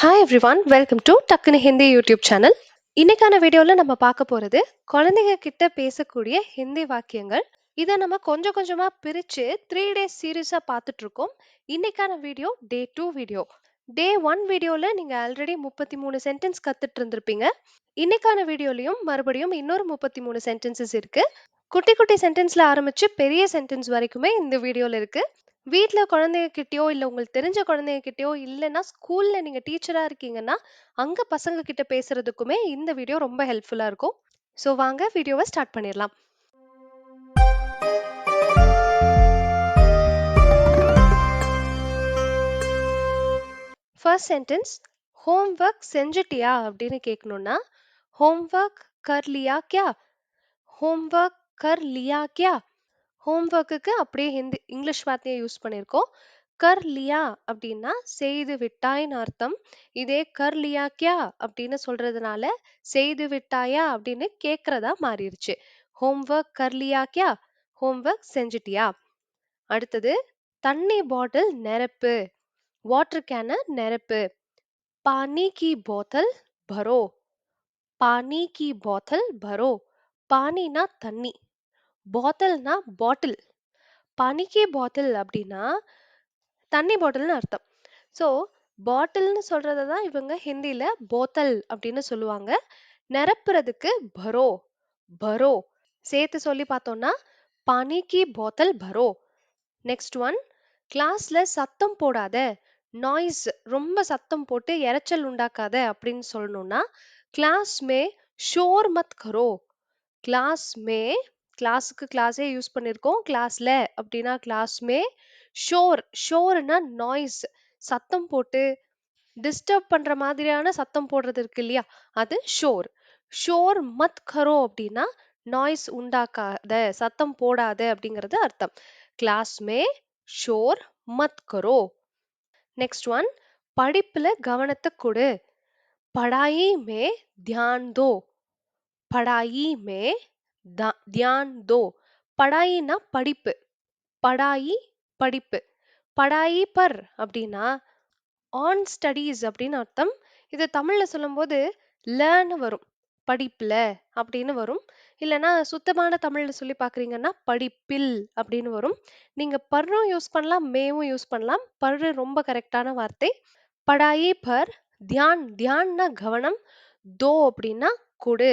Hi one welcome to டக்குனு Hindi YouTube channel இன்னைக்கான வீடியோவில் நம்ம பார்க்க போறது குழந்தைங்க கிட்ட பேசக்கூடிய ஹிந்தி வாக்கியங்கள். இதை நம்ம கொஞ்சம் கொஞ்சமா பிரிச்சு த்ரீ டேஸ் சீரீஸாக பார்த்துட்டு இருக்கோம் இன்னைக்கான video day two video day one வீடியோல நீங்க ஆல்ரெடி முப்பத்தி மூணு சென்டென்ஸ் கத்துட்டு இருந்திருப்பீங்க இன்னைக்கான வீடியோலயும் மறுபடியும் இன்னொரு முப்பத்தி மூணு சென்டென்சஸ் இருக்கு. குட்டி குட்டி சென்டென்ஸில் ஆரம்பிச்சு பெரிய சென்டென்ஸ் வரைக்குமே இந்த வீடியோல இருக்கு. வீட்ல குழந்தைங்க கிட்டயோ இல்ல உங்களுக்கு தெரிஞ்ச குழந்தைங்க கிட்டயோ இல்லைன்னா ஸ்கூல்ல நீங்க டீச்சரா இருக்கீங்கன்னா அங்க பசங்க கிட்ட பேசுறதுக்குமே இந்த வீடியோ ரொம்ப ஹெல்ப்ஃபுல்லா இருக்கும். ஸோ வாங்க வீடியோவை ஸ்டார்ட் பண்ணிடலாம். ஃபர்ஸ்ட் சென்டென்ஸ் ஹோம்ஒர்க் செஞ்சுட்டியா? அப்படின்னு கேட்கணும்னா ஹோம்ஒர்க் கர் லியா கியா? ஹோம்ஒர்க் கர் லியா கியா? ஹோம்ஒர்க்குக்கு அப்படியே ஹிந்தி இங்கிலீஷ் வார்த்தையை யூஸ் பண்ணியிருக்கோம். கர் லியா அப்படின்னா செய்து விட்டாய்னு அர்த்தம். இதே கர் லியா கியா அப்படின்னு சொல்றதுனால செய்து விட்டாயா அப்படின்னு கேட்கறதா மாறிடுச்சு ஹோம்ஒர்க் கர் லியா கியா? ஹோம்ஒர்க் செஞ்சிட்டியா? அடுத்தது தண்ணி பாட்டில் நிரப்பு. வாட்டர் கேன நிரப்பு. பானி கி போத்தல் பரோ பானி கி போத்தல் பரோ பானினா தண்ணி. பாட்டில்னா பாட்டில். பனிக்கே பாட்டில் அப்படின்னா தண்ணி பாட்டில்னு அர்த்தம். ஸோ பாட்டில்னு சொல்றத தான் இவங்க ஹிந்தியில போத்தல் அப்படின்னு சொல்லுவாங்க. நிரப்புறதுக்கு பரோ பரோ. சேர்த்து சொல்லி பார்த்தோம்னா பனிக்கி போத்தல் பரோ. நெக்ஸ்ட் ஒன் கிளாஸ்ல சத்தம் போடாத நாய்ஸ் ரொம்ப சத்தம் போட்டு இறைச்சல் உண்டாக்காத அப்படின்னு சொல்லணும்னா கிளாஸ் மே ஷோர் மத் கரோ. கிளாஸ் மே கிளாஸுக்கு கிளாஸே யூஸ் பண்ணியிருக்கோம். கிளாஸ்ல அப்படின்னா கிளாஸ் மே ஷோர் ஷோர்னா நாய்ஸ். சத்தம் போட்டு டிஸ்டர்ப் பண்ற மாதிரியான சத்தம் போடுறது இருக்கு இல்லையா? அது ஷோர். ஷோர் மத் கரோ அப்படின்னா நாய்ஸ் உண்டாக்காத சத்தம் போடாத அப்படிங்கிறது அர்த்தம். கிளாஸ் மே ஷோர் மத் கரோ. நெக்ஸ்ட் ஒன் படிப்புல கவனத்தை கொடு. படாயி மே தியான் தோ படாயி மே தியான் தோ. படாயினா படிப்பு. படாயி படிப்பு. படாயி பர் அப்படின்னா ஆன் ஸ்டடீஸ் அப்படின்னு அர்த்தம். இது தமிழ்ல சொல்லும்போது லேர்ன் வரும். படிப்புல அப்படின்னு வரும். இல்லைன்னா சுத்தமான தமிழ்ல சொல்லி பாக்குறீங்கன்னா படிப்பில் அப்படின்னு வரும். நீங்க பர்ரும் யூஸ் பண்ணலாம் மேவும் யூஸ் பண்ணலாம். பர்ரு ரொம்ப கரெக்டான வார்த்தை. படாயி பர் தியான். தியான்னா கவனம். தோ அப்படின்னா கொடு.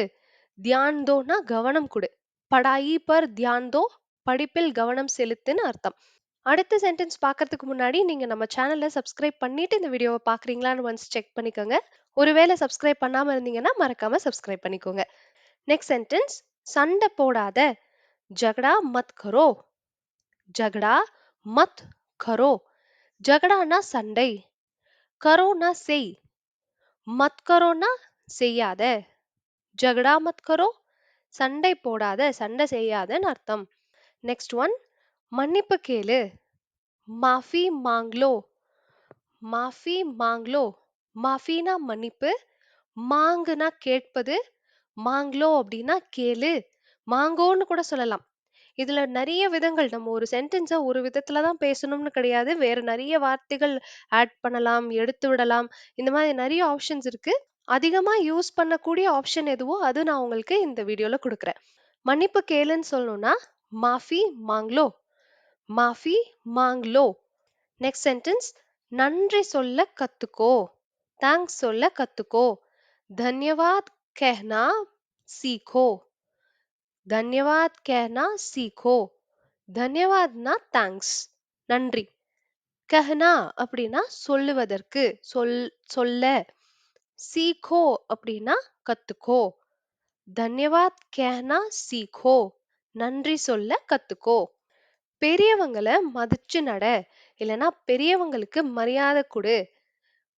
தியான் தோனா கவனம் கொடு. படாயி பர் தியான் தோ படிப்பில் கவனம் செலுத்துன்னு அர்த்தம். அடுத்த சென்டென்ஸ் பார்க்கறதுக்கு முன்னாடி நீங்க நம்ம சேனலை சப்ஸ்கிரைப் பண்ணிட்டு இந்த வீடியோவை பாக்குறீங்களான்னு ஒன்ஸ் செக் பண்ணிக்கோங்க. ஒருவேளை சப்ஸ்கிரைப் பண்ணாம இருந்தீங்கன்னா மறக்காம சப்ஸ்கிரைப் பண்ணிக்கோங்க. நெக்ஸ்ட் சென்டென்ஸ் சண்டை போடாத. ஜகடா மத் கரோ. ஜகடா மத் கரோ. ஜகடானா சண்டை. கரோனா செய். மத் கரோனா செய்யாத. ஜகடா மத் கரோ சண்டை போடாத சண்டை செய்யாதன்னு அர்த்தம். நெக்ஸ்ட் ஒன் மன்னிப்பு கேளு. மாஃபி மாங்லோ. மாஃபி மாங்லோ. மாஃபினா மன்னிப்பு மாங்குனா கேட்பது மாங்லோ அப்படின்னா கேளு. மாங்கோன்னு கூட சொல்லலாம். இதுல நிறைய விதங்கள் நம்ம ஒரு சென்டென்ஸை ஒரு விதத்துல தான் பேசணும்னு கிடையாது. வேற நிறைய வார்த்தைகள் ஆட் பண்ணலாம் எடுத்து விடலாம். இந்த மாதிரி நிறைய ஆப்ஷன்ஸ் இருக்கு. அதிகமா யூஸ் பண்ணக்கூடிய ஆப்ஷன் எதுவோ அது நான் உங்களுக்கு இந்த வீடியோல கொடுக்குறேன். மன்னிப்பு கேளுன்னு சொல்லணும்னா மாஃபி மாங்லோ மாஃபி மாங்லோ. நெக்ஸ்ட் சென்டென்ஸ் நன்றி சொல்ல கத்துக்கோ தேங்க்ஸ் சொல்ல கத்துக்கோ தன்யவாத் கேஹ்னா சீக்கோ தன்யவாத் கேஹ்னா சீக்கோ தன்யவாத்னா தேங்க்ஸ் நன்றி. கஹ்னா அப்படின்னா சொல்லுவதற்கு சொல் சொல்ல. சீக்கோ அப்படின்னா கத்துக்கோ. தன்யவாத் கேனா சீக்கோ. நன்றி சொல்ல கத்துக்கோ. பெரியவங்களை மதிச்சு நட. இல்லனா பெரியவங்களுக்கு மரியாதை கொடு.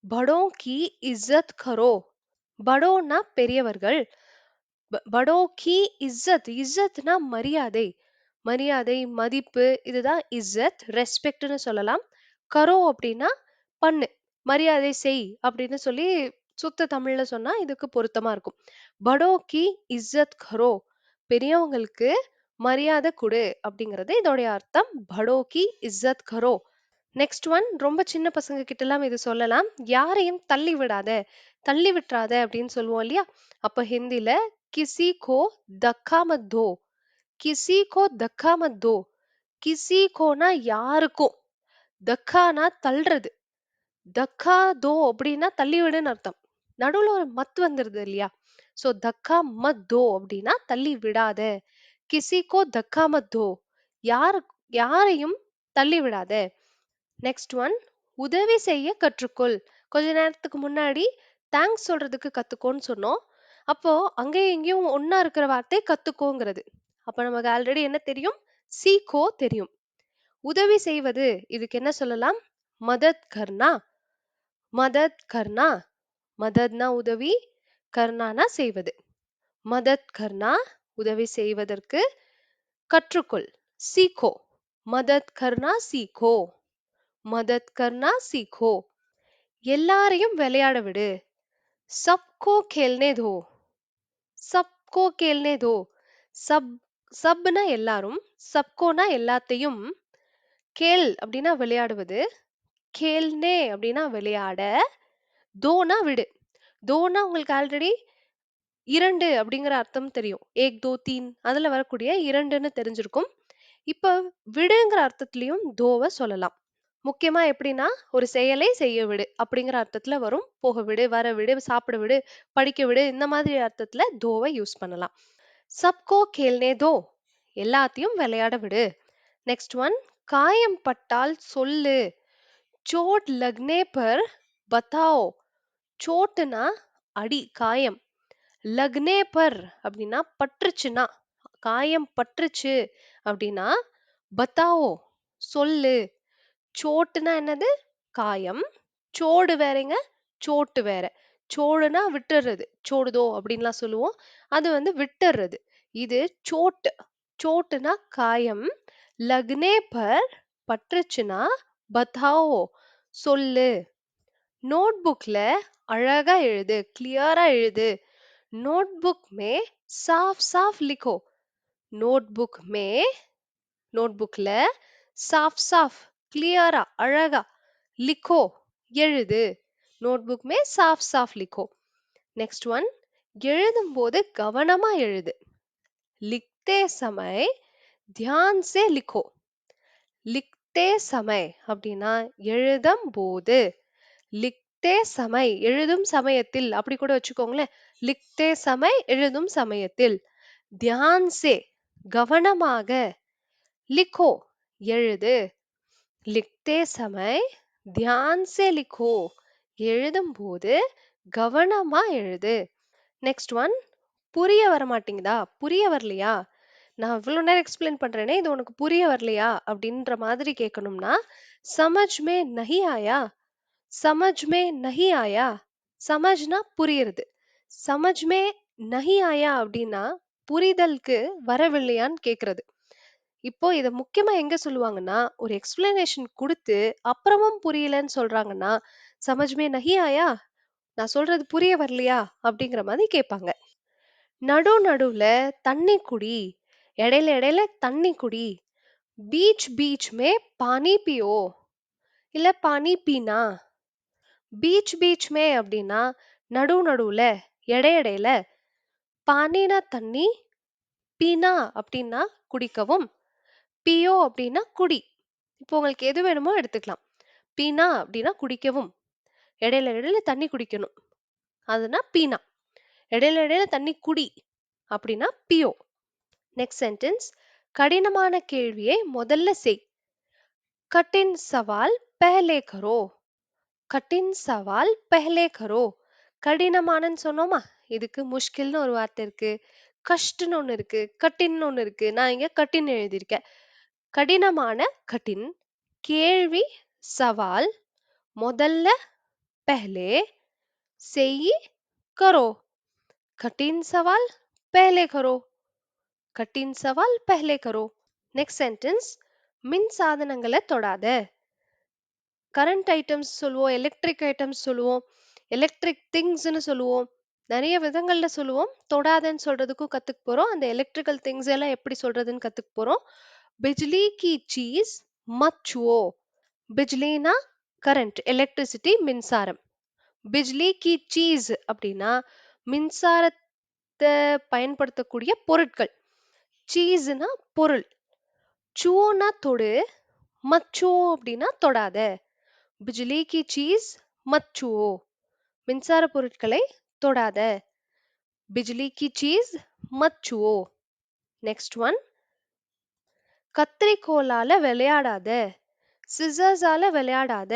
படோ கி இஸ்ஸத் கரோ. படோனா பெரியவர்கள். படோ கி இஸ்ஸத். இஸ்ஸத்னா மரியாதை. மரியாதை மதிப்பு இதுதான் இஸ்ஸத். ரெஸ்பெக்ட்னு சொல்லலாம். கரோ அப்படின்னா பண்ணு. மரியாதை செய் அப்படின்னு சொல்லி சுத்த தமிழ்ல சொன்னா இதுக்கு பொருத்தமா இருக்கும் படோ கி இஸ்ஸத் கரோ பெரியவங்களுக்கு மரியாதை கொடு அப்படிங்கிறது இதோடைய அர்த்தம் படோ கி இஸ்ஸத் கரோ நெக்ஸ்ட் ஒன் ரொம்ப சின்ன பசங்க கிட்ட எல்லாம் இது சொல்லலாம். யாரையும் தள்ளி விடாத, தள்ளி விட்டுறாத அப்படின்னு சொல்லுவோம் இல்லையா? அப்ப ஹிந்தில கிசி கோ தக்கா மத் தோ, கிசி கோ தக்கா மத் தோ. கிசி கோனா யாருக்கும், தக்கானா தள்ளுறது. தக்கா தோ அப்படின்னா தள்ளி விடுன்னு அர்த்தம். நடுவுல ஒரு மத் வந்துருது இல்லையா? சோ தக்கா மத் தோ அப்படின்னா தள்ளி விடாத. கிசிகோ தக்கா மத் தோ. யாரு யாரையும் தள்ளி விடாத. நெக்ஸ்ட் ஒன் உதவி செய்ய கற்றுக்கொள். கொஞ்ச நேரத்துக்கு முன்னாடி தேங்க்ஸ் சொல்றதுக்கு கத்துக்கோன்னு சொன்னோம். அப்போ அங்கேயும் இங்கேயும் ஒன்னா இருக்கிற வார்த்தை கத்துக்கோங்கிறது. அப்ப நமக்கு ஆல்ரெடி என்ன தெரியும்? சீக்கோ தெரியும். உதவி செய்வது இதுக்கு என்ன சொல்லலாம்? மதத் கர்னா. மதத் கர்னா. மதத்னா உதவி, கர்னானா செய்வது. மதத் கர்னா உதவி செய்வதற்கு கற்றுக்கொள். சீக்கோ. மதத் கர்னா சீக்கோ. மதத் கர்னா சீக்கோ. எல்லாரையும் விளையாட விடு. சப்கோ கேல்னே தோ. சப்கோ கேல்னே தோ. சப் சப்னா எல்லாரும், சப்கோனா எல்லாத்தையும், கேல் அப்படின்னா விளையாடுவது, கேல்னே அப்படின்னா விளையாட, தோனா விடு. தோனா உங்களுக்கு ஆல்ரெடி இரண்டு அப்படிங்கிற அர்த்தம் தெரியும். ஏக் தோ தீன் அதுல வரக்கூடிய இரண்டுன்னு தெரிஞ்சிருக்கும். இப்ப விடுங்கிற அர்த்தத்திலையும் தோவை சொல்லலாம். முக்கியமா எப்படின்னா ஒரு செயலை செய்ய விடு அப்படிங்கிற அர்த்தத்துல வரும். போக விடு, வர விடு, சாப்பிட விடு, படிக்க விடு இந்த மாதிரி அர்த்தத்துல தோவை யூஸ் பண்ணலாம். சப்கோ கேல்னே தோ. எல்லாத்தையும் விளையாட விடு. நெக்ஸ்ட் ஒன் காயம் பட்டால் சொல்லு. சோட் லக்னே பர் பத்தாவோ சோட்டுனா அடி, காயம். லக்னே பர் அப்படின்னா பற்றுச்சுன்னா, காயம் பற்றுச்சு அப்படின்னா பத்தாவோ சொல்லு. சோட்டுனா என்னது? காயம். சோடு வேறங்க, சோட்டு வேற. சோடுனா விட்டுறது. சோடுதோ அப்படின்லாம் சொல்லுவோம். அது வந்து விட்டுறது. இது சோட்டு. சோட்டுனா காயம். லக்னே பர் பற்றுச்சுன்னா பத்தாவோ சொல்லு. நோட்புக்ல அழகா எழுது. கிளியரா எழுது. नोटबुक में साफ साफ लिखो नोटबुक में நோட்புக்ல சாஃப் சாஃப் கிளியரா அழகா லிக்கோ எழுது நோட்புக் மே சாஃப் சாஃப் லிக்கோ நெக்ஸ்ட் ஒன் எழுதும் போது கவனமா எழுது லிக்தே சமய் தியான் சே லிக்கோ லிக்தே சமய் அப்படின்னா எழுதும் போது லிக்தே சமை எழுதும் சமயத்தில். அப்படி கூட வச்சுக்கோங்களேன். லிக்தே சமை எழுதும் சமயத்தில். தியான் சே கவனமாக. லிக்கோ எழுது. லிக்தே சமை தியான் சே லிக்கோ. எழுதும் போது கவனமா எழுது. நெக்ஸ்ட் ஒன் புரிய வர மாட்டேங்குதா புரிய வரலையா? நான் இவ்வளோ நேரம் எக்ஸ்பிளைன் பண்றேனே இது உனக்கு புரிய வரலையா? அப்படின்ற மாதிரி கேட்கணும்னா சமஜ்மே நஹி ஆயா சமஜ்மே நஹி ஆயா? சமஜ்னா புரியுறது. சமஜ்மே நஹி ஆயா அப்படின்னா புரிதலுக்கு வரவில்லையான்னு கேக்குறது. இப்போ இத முக்கியமா எங்க சொல்லுவாங்கன்னா ஒரு எக்ஸ்பிளனேஷன் கொடுத்து அப்புறமும் புரியலன்னு சொல்றாங்கன்னா சமஜ்மே நஹி ஆயா? நான் சொல்றது புரிய வரலையா? அப்படிங்கிற மாதிரி கேட்பாங்க நடு நடுவுல தண்ணி குடி இடையில இடையில தண்ணி குடி பீச் பீச் மே பானி பியோ இல்ல பானி பீனா பீச் பீச் மே அப்படின்னா நடு நடுவுல இடை இடையில பானினா தண்ணி பீனா அப்படின்னா குடிக்கவும் பியோ அப்படின்னா குடி. இப்போ உங்களுக்கு எது வேணுமோ எடுத்துக்கலாம். பீனா அப்படின்னா குடிக்கவும். இடையில இடையில தண்ணி குடிக்கணும். அதுனா பீனா. இடையில இடையில தண்ணி குடி அப்படின்னா பியோ. நெக்ஸ்ட் சென்டென்ஸ் கடினமான கேள்வியை முதல்ல செய். கட்டின் சவால் பேலே கரோ. கட்டின் சவால் பெஹலே கரோ. கடினமானன்னு சொன்னோமா? இதுக்கு முஷ்கில்னு ஒரு வார்த்தை இருக்கு. கஷ்டன்னு ஒண்ணு இருக்கு. கட்டின்னு ஒண்ணு இருக்கு. நான் இங்க கட்டின் எழுதியிருக்கேன். கடினமான கட்டின் கேள்வி சவால் முதல்ல பெஹலே செய் கரோ. கட்டின் சவால் பெஹலே கரோ. கட்டின் சவால் பெஹலே கரோ. நெக்ஸ்ட் சென்டென்ஸ் மின் சாதனங்களை தொடாத. கரண்ட் ஐட்டம்ஸ் சொல்லுவோம் எலக்ட்ரிக் ஐட்டம்ஸ் சொல்லுவோம் எலக்ட்ரிக் திங்ஸ்னு சொல்லுவோம். நிறைய விதங்களில் சொல்லுவோம். தொடாதன்னு சொல்கிறதுக்கும் கற்றுக்க போகிறோம் அந்த எலக்ட்ரிக்கல் திங்ஸ் எல்லாம் எப்படி சொல்கிறதுன்னு கற்றுக்க போகிறோம் பிஜ்லி கி சீஸ் மச்சுவோ. பிஜ்லினா கரண்ட் எலக்ட்ரிசிட்டி மின்சாரம். பிஜ்லி கி சீஸ் அப்படின்னா மின்சாரத்தை பயன்படுத்தக்கூடிய பொருட்கள். சீஸ்னா பொருள். சுவோனா தொடு. மச்சோ அப்படின்னா தொடாத. பிஜ்லி கி சீஸ் மத் சுவோ மின்சார பொருட்களை தொடாத. பிஜ்லி கி சீஸ் மத் சுவோ நெக்ஸ்ட் ஒன் கத்திரிக்கோலால விளையாடாத. சிசர்ஸால விளையாடாத.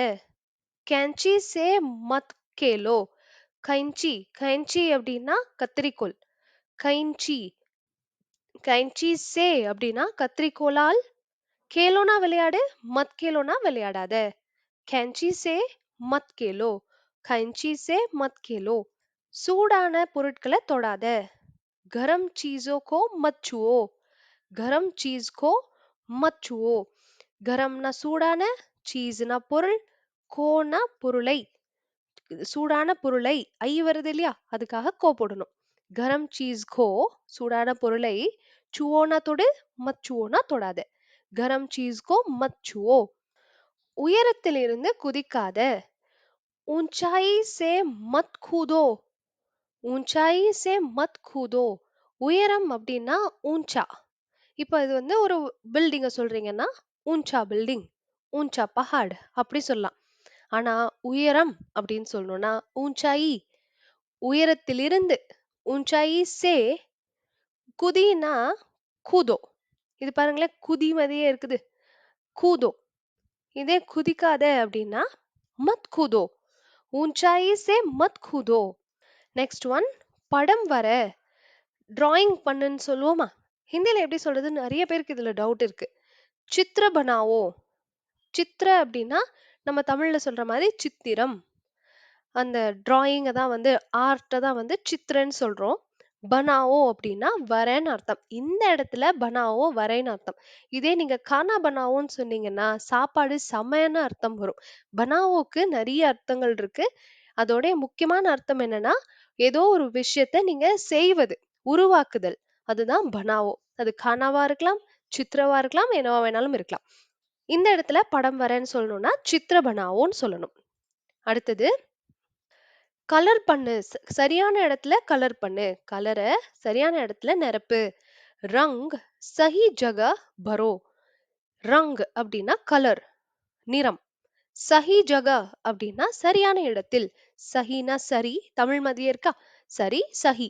கேன்ச்சி சே மத் கேலோ கைஞ்சி கைஞ்சி அப்படின்னா கத்திரிக்கோல் கைஞ்சி கைஞ்சி சே அப்படின்னா கத்திரிக்கோலால் கேலோனா விளையாடு மத் கேலோனா விளையாடாத. கேன்ச்சி சே மத் கேலோ கைஞ்சி சே மத் கேலோ சூடான பொருட்களை தொடாத. கரம் சீஸோ கோ மச்சுவோ கரம் சீஸ் கோ மச்சுவோ கரம்னா சூடான சீஸ்னா பொருள் கோனா பொருளை. சூடான பொருளை. ஐ வருது இல்லையா? அதுக்காக கோ போடணும். கரம் சீஸ் கோ சூடான பொருளை. சுவோனா தொடு மச்சுவோனா தொடாத. கரம் சீஸ் கோ மச்சுவோ உயரத்திலிருந்து குதிக்காத. ஊஞ்சாயி சே மத் கூதோ. ஊஞ்சாய் சே மத் கூதோ. உயரம் அப்படின்னா ஊஞ்சா இப்போ இது வந்து ஒரு பில்டிங்கை சொல்றீங்கன்னா ஊஞ்சா பில்டிங் ஊஞ்சா பஹாட். அப்படி சொல்லலாம். ஆனா உயரம் அப்படின்னு சொல்லணும்னா ஊஞ்சாயி உயரத்திலிருந்து ஊஞ்சாயி சே குதினா கூதோ. இது பாருங்களேன் குதி மாதிரியே இருக்குது. கூதோ. இதே குதிக்காத அப்படின்னா மத் கூதோ. ஊஞ்சாயி சே மத் கூதோ. நெக்ஸ்ட் ஒன் படம் வர. டிராயிங் பண்ணுன்னு சொல்லுவோமா? ஹிந்தியில் எப்படி சொல்றது நிறைய பேருக்கு இதில் டவுட் இருக்கு. சித்திர பனாவோ. சித்திர அப்படின்னா நம்ம தமிழில் சொல்ற மாதிரி சித்திரம். அந்த டிராயிங்கை தான் வந்து ஆர்ட்டை தான் வந்து சித்திரன்னு சொல்கிறோம் பனாவோ அப்படின்னா வரேன்னு அர்த்தம். இந்த இடத்துல பனாவோ வரேன்னு அர்த்தம். இதே நீங்க கானா பனாவோன்னு சொன்னீங்கன்னா சாப்பாடு சமையன்னு அர்த்தம் வரும். பனாவோக்கு நிறைய அர்த்தங்கள் இருக்கு. அதோட முக்கியமான அர்த்தம் என்னன்னா ஏதோ ஒரு விஷயத்த நீங்க செய்வது உருவாக்குதல். அதுதான் பனாவோ. அது கானாவா இருக்கலாம் சித்திரவா இருக்கலாம் என்னவா வேணாலும் இருக்கலாம். இந்த இடத்துல படம் வரேன்னு சொல்லணும்னா சித்திர பனாவோன்னு சொல்லணும். அடுத்தது கலர் பண்ணு. சரியான இடத்துல கலர் பண்ணு. கலரை சரியான இடத்துல நிரப்பு. ரங் சஹி ஜகா பரோ. ரங் அப்படின்னா கலர் நிறம். சஹி ஜகா அப்படின்னா சரியான இடத்தில். சஹினா சரி தமிழ் மதியம் இருக்கா? சரி சஹி.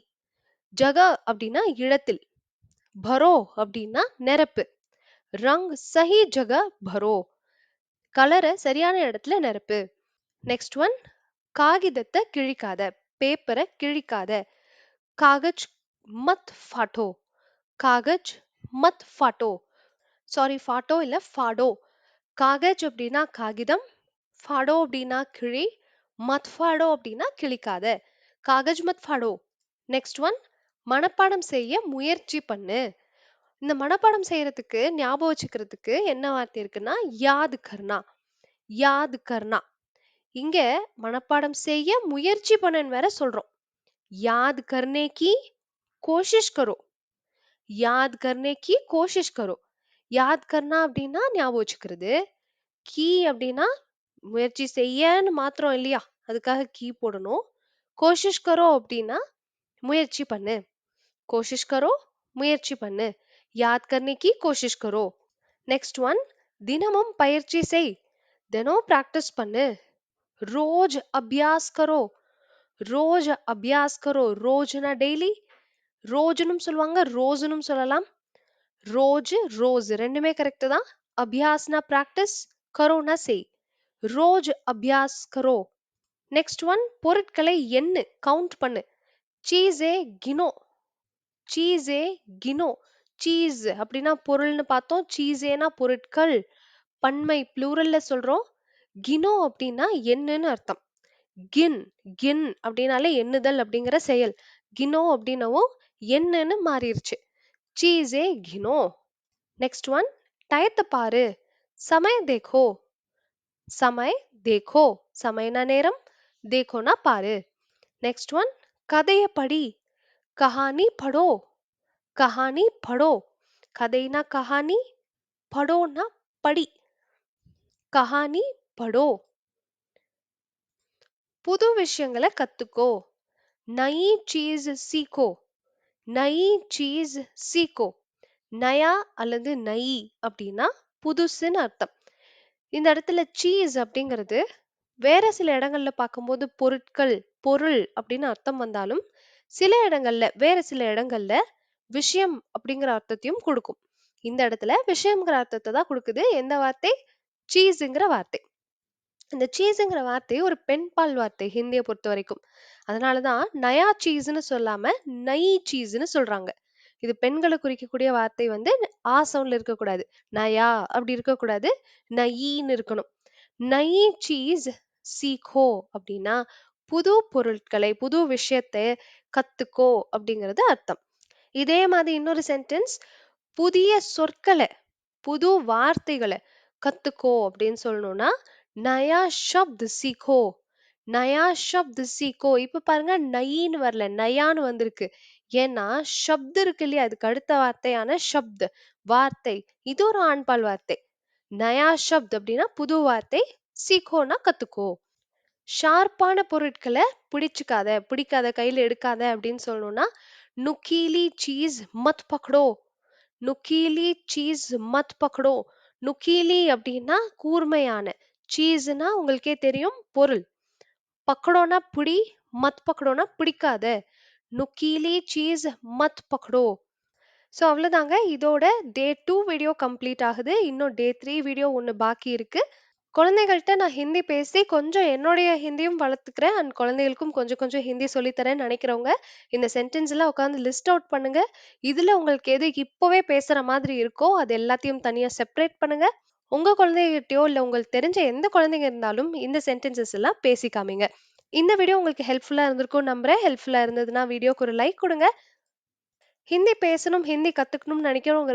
ஜகா அப்படின்னா இடத்தில். பரோ அப்படின்னா நிரப்பு. ரங் சஹி ஜகா பரோ. கலரை சரியான இடத்துல நிரப்பு. நெக்ஸ்ட் ஒன் காகிதத்தை கிழிக்காத பேப்பரை கிழிக்காத. காகஜ் மத் ஃபாட்டோ. காகஜ் மத் ஃபாட்டோ. சாரி ஃபாட்டோ இல்லை ஃபாடோ. காகஜ் அப்படின்னா காகிதம் ஃபாடோ அப்படின்னா கிழி மத் ஃபாடோ அப்படின்னா கிழிக்காத. காகஜ் மத் ஃபாடோ. நெக்ஸ்ட் ஒன் மனப்பாடம் செய்ய முயற்சி பண்ணு. இந்த மனப்பாடம் செய்யறதுக்கு ஞாபகம் வச்சுக்கிறதுக்கு என்ன வார்த்தை இருக்குன்னா யாது கர்ணா யாது கர்ணா இங்க மனப்பாடம் செய்ய முயற்சி பண்ணன்னு வேற சொல்றோம். யாத் கர்னே கி கோஷிஷ் கரோ. யாத் கர்னே கி கோஷிஷ் கரோ. யாத் கர்னா அப்படின்னா ஞாபகம் வச்சுக்கிறது. கீ அப்படின்னா முயற்சி செய்யன்னு மாத்திரம் இல்லையா? அதுக்காக கீ போடணும். கோஷிஷ் கரோ அப்படின்னா முயற்சி பண்ணு. கோஷிஷ் கரோ முயற்சி பண்ணு. யாத் கர்னே கி கோஷிஷ் கரோ. நெக்ஸ்ட் ஒன் தினமும் பயிற்சி செய். தினம் பிராக்டிஸ் பண்ணு. ரோஜ் அபியாஸ் கரோ ரோஜ் அபியாஸ் கரோ ரோஜ்னா டெய்லி ரோஜ்னும் சொல்லுவாங்க? ரோஸ்னும் சொல்லலாம்? ரோஜ் ரோஸ் ரெண்டுமே கரெக்ட் தான். அபியாஸ்னா பிராக்டிஸ் கரோனா செய் ரோஜ் அபியாஸ் கரோ நெக்ஸ்ட் ஒன் பொருட்களை எண்ணு கவுண்ட் பண்ணு. சீஸே கினோ. சீஸே கினோ. சீஸ் அப்படின்னா பொருள்னு பார்த்தோம். சீஸேனா பொருட்கள். பன்மை ப்ளூரல்ல சொல்றோம். கினோ அப்படின்னா என்னன்னு அர்த்தம். கின் கின் அப்படின்னாலே எண்ணுதல் அப்படிங்கிற செயல். கினோ அப்படின்னவும் என்னன்னு மாறிடுச்சு சீஸே கினோ. நெக்ஸ்ட் ஒன் டயத்தை பாரு. சமய தேக்கோ. சமய தேக்கோ. சமயனா நேரம் தேக்கோனா பாரு. நெக்ஸ்ட் ஒன் கதைய படி. கஹானி படோ. கஹானி படோ. கதைனா கஹானி படோனா படி. கஹானி படோ புது விஷயங்களை கத்துக்கோ. நயி சீஸ் சீக்கோ. நயி சீஸ் சீக்கோ. நயா அல்லது நயி அப்படின்னா புதுசுன்னு அர்த்தம். இந்த இடத்துல சீஸ் அப்படிங்கிறது வேற சில இடங்கள்ல பார்க்கும்போது பொருட்கள் பொருள் அப்படின்னு அர்த்தம் வந்தாலும் சில இடங்கள்ல வேற சில இடங்கள்ல விஷயம் அப்படிங்கிற அர்த்தத்தையும் கொடுக்கும். இந்த இடத்துல விஷயம்ங்கிற அர்த்தத்தை தான் கொடுக்குது. எந்த வார்த்தை? சீஸுங்கிற வார்த்தை. இந்த சீஸுங்கிற வார்த்தை ஒரு பெண் பால் வார்த்தை ஹிந்தியை பொறுத்த வரைக்கும். அதனாலதான் நயா சீஸ்னு சொல்லாம நை சீஸ்னு சொல்றாங்க. இது பெண்களை குறிக்கக்கூடிய வார்த்தை வந்து ஆ சவுண்ட்ல இருக்கக்கூடாது. நயா அப்படி இருக்கக்கூடாது. நயின்னு இருக்கணும். நை சீஸ் சீக்கோ அப்படின்னா புது பொருட்களை புது விஷயத்தை கத்துக்கோ அப்படிங்கிறது அர்த்தம். இதே மாதிரி இன்னொரு சென்டென்ஸ் புதிய சொற்களை புது வார்த்தைகளை கத்துக்கோ அப்படின்னு சொல்லணும்னா நயா ஷப்த் சீக்கோ நயா ஷப்த் சீக்கோ இப்ப பாருங்க நயின்னு வரல நயான்னு வந்திருக்கு. ஏன்னா ஷப்து இருக்கு இல்லையா? அதுக்கு அடுத்த வார்த்தையான ஷப்த் வார்த்தை. இது ஒரு ஆண்பால் வார்த்தை. நயா சப்த் அப்படின்னா புது வார்த்தை சீக்கோனா கத்துக்கோ. ஷார்ப்பான பொருட்களை பிடிச்சுக்காத பிடிக்காத கையில எடுக்காத அப்படின்னு சொல்லணும்னா நுக்கீலி சீஸ் மத் பக்கடோ. நுக்கீலி சீஸ் மத் பக்கடோ. நுக்கீலி அப்படின்னா கூர்மையான சீஸ்னா உங்களுக்கே தெரியும் பொருள். பக்கடோனா பிடி மத் பக்கடோனா பிடிக்காத. நுக்கீலி சீஸ் மத் பக்கடோ. ஸோ அவ்வளோதாங்க இதோட டே டூ வீடியோ கம்ப்ளீட் ஆகுது. இன்னும் டே த்ரீ வீடியோ ஒன்று பாக்கி இருக்கு. குழந்தைகள்கிட்ட நான் ஹிந்தி பேசி கொஞ்சம் என்னுடைய ஹிந்தியும் வளர்த்துக்கிறேன். அண்ட் குழந்தைகளுக்கும் கொஞ்சம் கொஞ்சம் ஹிந்தி சொல்லித்தரேன்னு நினைக்கிறவங்க இந்த சென்டென்ஸ்லாம் உட்காந்து லிஸ்ட் அவுட் பண்ணுங்கள் இதில் உங்களுக்கு எது இப்போவே பேசுகிற மாதிரி இருக்கோ அது எல்லாத்தையும் தனியாக செப்பரேட் பண்ணுங்கள் உங்க குழந்தைகிட்டயோ இல்ல உங்களுக்கு தெரிஞ்ச எந்த குழந்தைங்க இருந்தாலும் இந்த சென்டென்சஸ் எல்லாம் பேசி காமிங்க இந்த வீடியோ உங்களுக்கு ஹெல்ப்ஃபுல்லா இருந்திருக்கும் நம்புறேன். ஹெல்ப்ஃபுல்லா இருந்ததுன்னா வீடியோக்கு ஒரு லைக் கொடுங்க. ஹிந்தி பேசணும் ஹிந்தி கத்துக்கணும்னு நினைக்கிற உங்க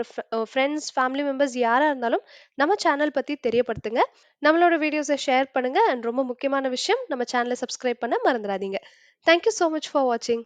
ஃப்ரெண்ட்ஸ் ஃபேமிலி மெம்பர்ஸ் யாரா இருந்தாலும் நம்ம சேனல் பத்தி தெரியப்படுத்துங்க. நம்மளோட வீடியோஸை ஷேர் பண்ணுங்க. அண்ட் ரொம்ப முக்கியமான விஷயம் நம்ம சேனலை சப்ஸ்கிரைப் பண்ண மறந்துடாதீங்க. தேங்க்யூ ஸோ மச் ஃபார் வாட்சிங்